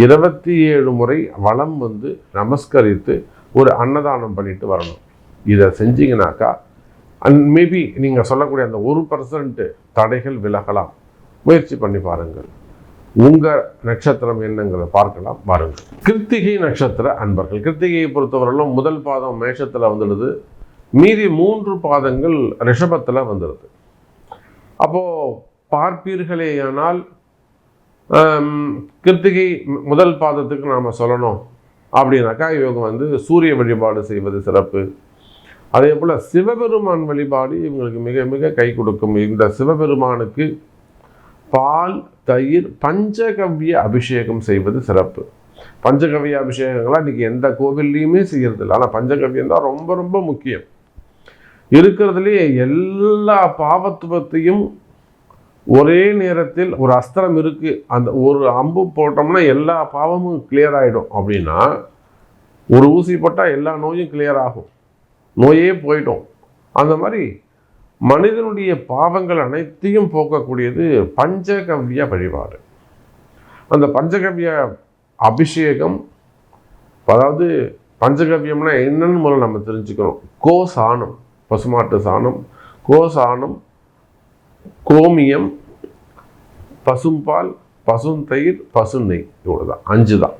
இருபத்தி ஏழு முறை வளம் வந்து நமஸ்கரித்து ஒரு அன்னதானம் பண்ணிட்டு வரணும். இதை செஞ்சீங்கனாக்கா அண்ட் மேபி நீங்கள் சொல்லக்கூடிய அந்த ஒரு பர்சன்ட்டு தடைகள் விலகலாம். முயற்சி பண்ணி பாருங்கள். உங்கள் நட்சத்திரம் என்னங்கிறத பார்க்கலாம் பாருங்கள் கிருத்திகை நட்சத்திர அன்பர்கள். கிருத்திகையை பொறுத்தவரையிலும் முதல் பாதம் மேஷத்தில் வந்துடுது. மீதி மூன்று பாதங்கள் ரிஷபத்தில் வந்துடுது. அப்போது பார்ப்பீர்களேயானால் கிருத்திகை முதல் பாதத்துக்கு நாம் சொல்லணும் அப்படின்னாக்கா இவங்க வந்து சூரிய வழிபாடு செய்வது சிறப்பு. அதே போல் சிவபெருமான் வழிபாடு இவங்களுக்கு மிக மிக கை கொடுக்கும். இந்த சிவபெருமானுக்கு பால் தயிர் பஞ்சகவ்ய அபிஷேகம் செய்வது சிறப்பு. பஞ்சகவ்ய அபிஷேகங்கள்லாம் இன்னைக்கு எந்த கோவில்லையுமே செய்கிறதில்ல ஆனால் பஞ்சகவ்யம் தான் ரொம்ப ரொம்ப முக்கியம். இருக்கிறதுலே எல்லா பாவத்துவத்தையும் ஒரே நேரத்தில் ஒரு அஸ்திரம் இருக்குது அந்த ஒரு அம்பு போட்டோம்னா எல்லா பாவமும் கிளியர் ஆகிடும் அப்படின்னா ஒரு ஊசி போட்டால் எல்லா நோயும் கிளியர் ஆகும். நோயே போயிட்டோம் அந்த மாதிரி மனிதனுடைய பாவங்கள் அனைத்தையும் போக்கக்கூடியது பஞ்சகவ்ய வழிபாடு. அந்த பஞ்சகவ்ய அபிஷேகம் அதாவது பஞ்சகவ்யம்னா என்னன்னு முதல்ல நம்ம தெரிஞ்சுக்கணும். கோ சாணம் பசுமாட்டு சாணம் கோ சாணம் கோமியம் பசும்பால் பசுந்தயிர் பசுநெய் இவ்வளோ தான் அஞ்சு தான்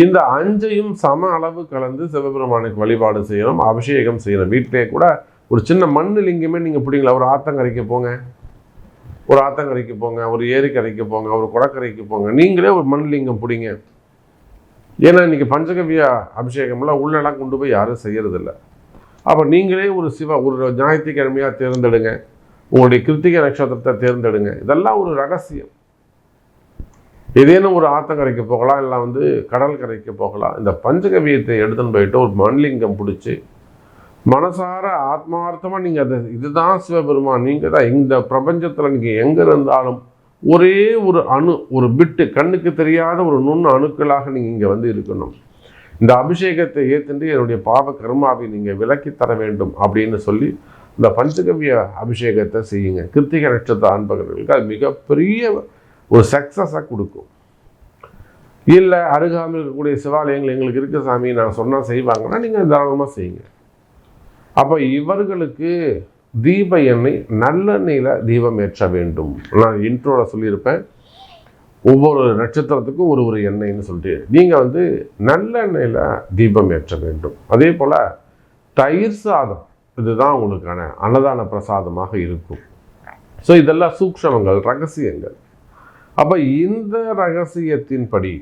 இந்த அஞ்சையும் சம அளவு கலந்து சிவபெருமானுக்கு வழிபாடு செய்யணும் அபிஷேகம் செய்யணும். வீட்டிலே கூட ஒரு சின்ன மண் லிங்கமே நீங்கள் பிடிங்களா? ஒரு ஆத்தங்கரைக்கு போங்க. ஒரு ஆத்தங்கரைக்கு போங்க ஒரு ஏரிக்கரைக்கு போங்க ஒரு குடக்கரைக்கு போங்க. நீங்களே ஒரு மண் லிங்கம் பிடிங்க. ஏன்னா இன்றைக்கி பஞ்சகவ்ய அபிஷேகம்லாம் உள்ளெல்லாம் கொண்டு போய் யாரும் செய்யறதில்ல. அப்போ நீங்களே ஒரு சிவ ஒரு ஞாயிற்றுக்கிழமையாக தேர்ந்தெடுங்க. உங்களுடைய கிருத்திகை நட்சத்திரத்தை தேர்ந்தெடுங்க. இதெல்லாம் ஒரு ரகசியம். ஏதேனும் ஒரு ஆத்தங்கரைக்கு போகலாம் இல்லை வந்து கடல் கரைக்கு போகலாம். இந்த பஞ்சகவியத்தை எடுத்துன்னு போயிட்டு ஒரு மண்லிங்கம் பிடிச்சி மனசார ஆத்மார்த்தமாக நீங்கள் அதை இதுதான் சிவபெருமான். நீங்கள் தான் இந்த பிரபஞ்சத்தில் நீங்கள் எங்கே இருந்தாலும் ஒரே ஒரு அணு ஒரு பிட்டு கண்ணுக்கு தெரியாத ஒரு நுண் அணுக்களாக நீங்கள் இங்கே வந்து இருக்கணும். இந்த அபிஷேகத்தை ஏற்றுண்டு என்னுடைய பாவ கர்மாவை நீங்கள் விலக்கி தர வேண்டும் அப்படின்னு சொல்லி இந்த பஞ்சகவ்ய அபிஷேகத்தை செய்யுங்க. கிருத்திக நட்சத்திர அன்பர்களுக்கு அது மிகப்பெரிய ஒரு சக்ஸஸாக கொடுக்கும். இல்லை அருகாமல் இருக்கக்கூடிய சிவாலயங்கள் எங்களுக்கு இருக்க சாமி நான் சொன்னால் செய்வாங்கன்னா நீங்கள் தாராளமாக செய்யுங்க. அப்போ இவர்களுக்கு தீப எண்ணெய் நல்லெண்ணெயில் தீபம் ஏற்ற வேண்டும். நான் இன்ட்ரோவில் சொல்லியிருப்பேன். ஒவ்வொரு நட்சத்திரத்துக்கும் ஒரு ஒரு எண்ணெய்னு சொல்லிட்டு. நீங்கள் வந்து நல்லெண்ணெயில் தீபம் ஏற்ற வேண்டும். அதே போல் தயிர் சாதம். இதுதான் உங்களுக்கான அன்னதான பிரசாதமாக இருக்கும். ஸோ இதெல்லாம் சூக்ஷமங்கள் ரகசியங்கள். அப்போ இந்த ரகசியத்தின்படி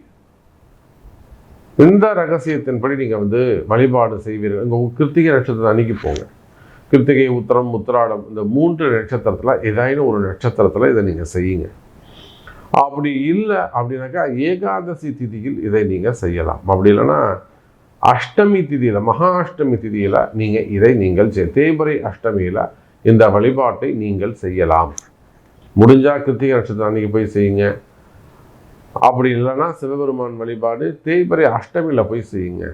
இந்த ரகசியத்தின்படி நீங்கள் வந்து வழிபாடு செய்வீர்கள். உங்கள் கிருத்திகை நட்சத்திரம் அன்னைக்கு போங்க. கிருத்திகை உத்தரம் உத்திராடம் இந்த மூன்று நட்சத்திரத்தில் ஏதாயினும் ஒரு நட்சத்திரத்தில் இதை நீங்கள் செய்யுங்க. அப்படி இல்லை அப்படின்னாக்கா ஏகாதசி திதியில் இதை நீங்கள் செய்யலாம். அப்படி இல்லைன்னா அஷ்டமி திதியில் மகா அஷ்டமி திதியில் நீங்கள் இதை நீங்கள் செய் தேய்பிரை அஷ்டமியில் இந்த வழிபாட்டை நீங்கள் செய்யலாம். முடிஞ்சால் கிருத்திகை நட்சத்திரம் அன்றைக்கி போய் செய்யுங்க. அப்படி இல்லைன்னா சிவபெருமான் வழிபாடு தேய்பிரை அஷ்டமியில் போய் செய்யுங்க.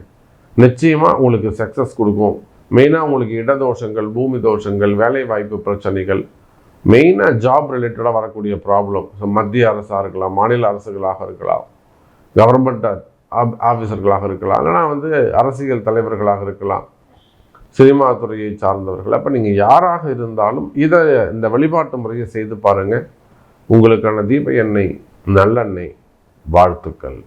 நிச்சயமாக உங்களுக்கு சக்ஸஸ் கொடுக்கும். மெயினாக உங்களுக்கு இடதோஷங்கள் பூமி தோஷங்கள் வேலை வாய்ப்பு பிரச்சனைகள் மெயினாக ஜாப் ரிலேட்டடாக வரக்கூடிய ப்ராப்ளம் மத்திய அரசாக இருக்கலாம் மாநில அரசுகளாக இருக்கலாம். ஆப் ஆஃபீஸர்களாக இருக்கலாம். இல்லைனா வந்து அரசியல் தலைவர்களாக இருக்கலாம். சினிமா துறையை சார்ந்தவர்கள். அப்போ நீங்கள் யாராக இருந்தாலும் இதை இந்த வழிபாட்டு முறையை செய்து பாருங்கள் உங்களுக்கான தீப எண்ணெய் நல்லெண்ணெய் வாழ்த்துக்கள்.